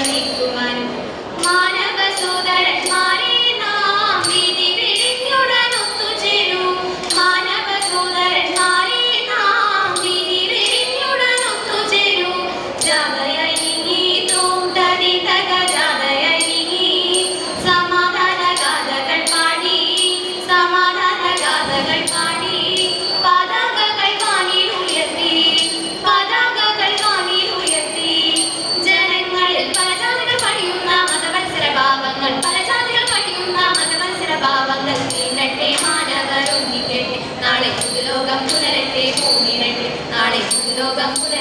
ജീവിതം മാനവ know, but